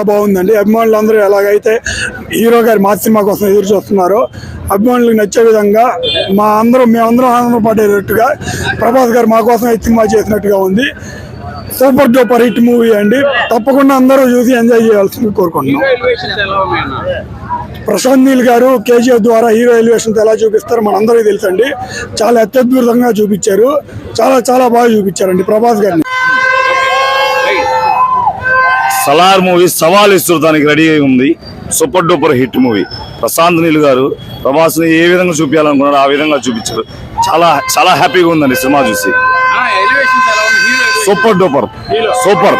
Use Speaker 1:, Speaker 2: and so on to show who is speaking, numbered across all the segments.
Speaker 1: చాలా బాగుందండి. అభిమానులు అందరూ ఎలాగైతే హీరో గారి మా సినిమా కోసం ఎదురు చూస్తున్నారో అభిమానులకు నచ్చే విధంగా మా అందరం మేమందరం ఆనందపడేటట్టుగా ప్రభాస్ గారు మా కోసం ఈ సినిమా చేసినట్టుగా ఉంది. సూపర్ డూపర్ హిట్ మూవీ అండి. తప్పకుండా అందరూ చూసి ఎంజాయ్ చేయాల్సింది కోరుకుంటున్నాం. ప్రశాంత్ నీల్ గారు కేజీఎఫ్ ద్వారా హీరో ఎలివేషన్స్ ఎలా చూపిస్తారో మనందరికీ తెలుసండి. చాలా అత్యద్భుతంగా చూపించారు. చాలా చాలా బాగా చూపించారండి ప్రభాస్ గారిని.
Speaker 2: సలార్ మూవీ సవాల్ ఇస్తుందానికి రెడీ అయి ఉంది. Super duper hit movie. Prashanth Neel గారు ప్రభాస్ని ఏ విధంగా చూపించాలనుకున్నారో ఆ విధంగా చూపించారు. చాలా చాలా హ్యాపీగా ఉందండి సినిమా చూసి. Super duper super.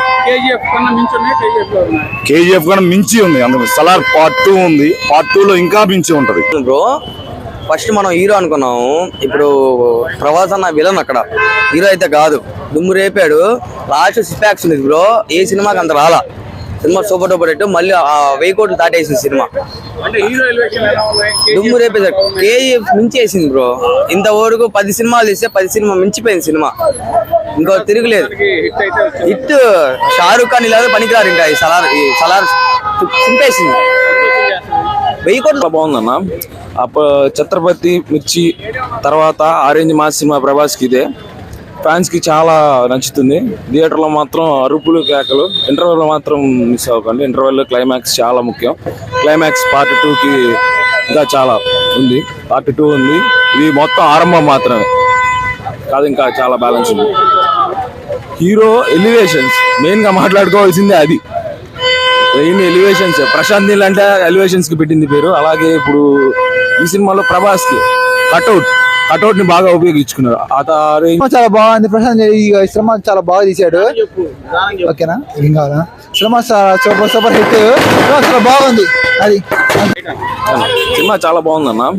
Speaker 3: కేజీఎఫ్ కన్నా మించి
Speaker 2: ఉంది అందులో సలార్ పార్ట్ టూ ఉంది. పార్ట్ టూ లో ఇంకా మించి ఉంటది.
Speaker 4: బ్రో ఫస్ట్ మనం హీరో అనుకున్నాము. ఇప్పుడు ప్రభాస్ అన్న విలన్ అక్కడ. హీరో అయితే కాదు. దుమ్ము రేపాడు. లాస్ట్ సిపాక్స్ ఉంది బ్రో. ఏ సినిమాకి అంత రాలా. సినిమా సూపర్ డూపర్ హిట్. మళ్ళీ ఆ వెయ్యి కోట్లు దాటేసింది సినిమా.
Speaker 3: అంటే హీరో ఎలివేషన్ ఎలా ఉన్నాయి
Speaker 4: దుమ్ము రేపేసాడు కేజీఎఫ్ మించేసింది బ్రో. ఇంతవరకు పది సినిమాలు తీస్తే పది సినిమా మించిపోయింది సినిమా. ఇంకో తిరుగులేదు.
Speaker 3: హిట్
Speaker 4: షారూక్ ఖాన్ ఇలా పనికిరారు ఇంకా ఈ సలార్ ఈ సలార్ చింపేసింది. వెయ్యి కోట్లు
Speaker 5: బాగుందన్న. అప్ప ఛత్రపతి మిర్చి తర్వాత ఆరెంజ్ మాస్ సినిమా ప్రభాస్కి ఇదే. ఫ్యాన్స్కి చాలా నచ్చుతుంది. థియేటర్లో మాత్రం అరుపులు కేకలు ఇంటర్వెల్ మాత్రం మిస్ అవ్వకండి. ఇంటర్వెల్ క్లైమాక్స్ చాలా ముఖ్యం. క్లైమాక్స్ పార్ట్కి ఇంకా చాలా ఉంది. పార్ట్ టూ ఉంది. ఇది మొత్తం ఆరంభం మాత్రమే. కాదు ఇంకా చాలా బ్యాలెన్స్ ఉంది. Hero elevations. మెయిన్గా మాట్లాడుకోవాల్సిందే అది. Main elevations. ప్రశాంత్ నీల్ అంటే ఎలివేషన్స్కి పెట్టింది పేరు. అలాగే ఇప్పుడు ఈ సినిమాలో ప్రభాస్కి కట్అవుట్. కట్అవుట్ని బాగా ఉపయోగించుకున్నారు.
Speaker 6: చాలా బాగుంది. ప్రశాంత్ ఈ సినిమా చాలా బాగా తీశాడు. ఓకేనా? ఏం కావాలా? చాలా సూపర్ సూపర్ హిట్. చాలా బాగుంది. అది.
Speaker 5: సినిమా చాలా బాగుందన్న.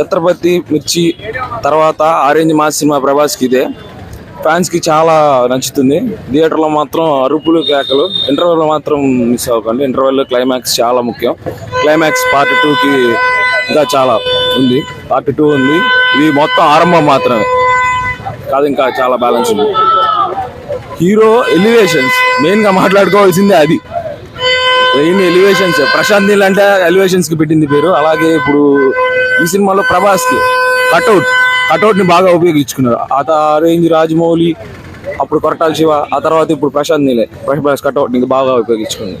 Speaker 5: ఛత్రపతి మిర్చి తర్వాత ఆరెంజ్ మాస్ సినిమా ప్రభాస్కి ఇదే. ఫ్యాన్స్కి చాలా నచ్చుతుంది. థియేటర్లో మాత్రం అరుపులు కేకలు. ఇంటర్వెల్ మాత్రం మిస్ అవ్వకండి. ఇంటర్వెల్ క్లైమాక్స్ చాలా ముఖ్యం. క్లైమాక్స్ పార్ట్కి ఇంకా చాలా ఉంది. పార్ట్ టూ ఉంది. ఇది మొత్తం ఆరంభం మాత్రమే. కాదు ఇంకా చాలా బ్యాలెన్స్ ఉంది. హీరో ఎలివేషన్స్ మెయిన్గా మాట్లాడుకోవాల్సిందే అది. మెయిన్ ఎలివేషన్స్ ప్రశాంత్ నీల్ అంటే ఎలివేషన్స్కి పెట్టింది పేరు. అలాగే ఇప్పుడు ఈ సినిమాలో ప్రభాస్కి కట్అవుట్ కట్అవుట్ని బాగా ఉపయోగించుకున్నారు. ఆ రేంజ్ రాజమౌళి అప్పుడు కొరటాల శివ ఆ తర్వాత ఇప్పుడు ప్రశాంత్ నీలే. ప్రభాస్ కట్అవుట్ బాగా ఉపయోగించుకున్నారు.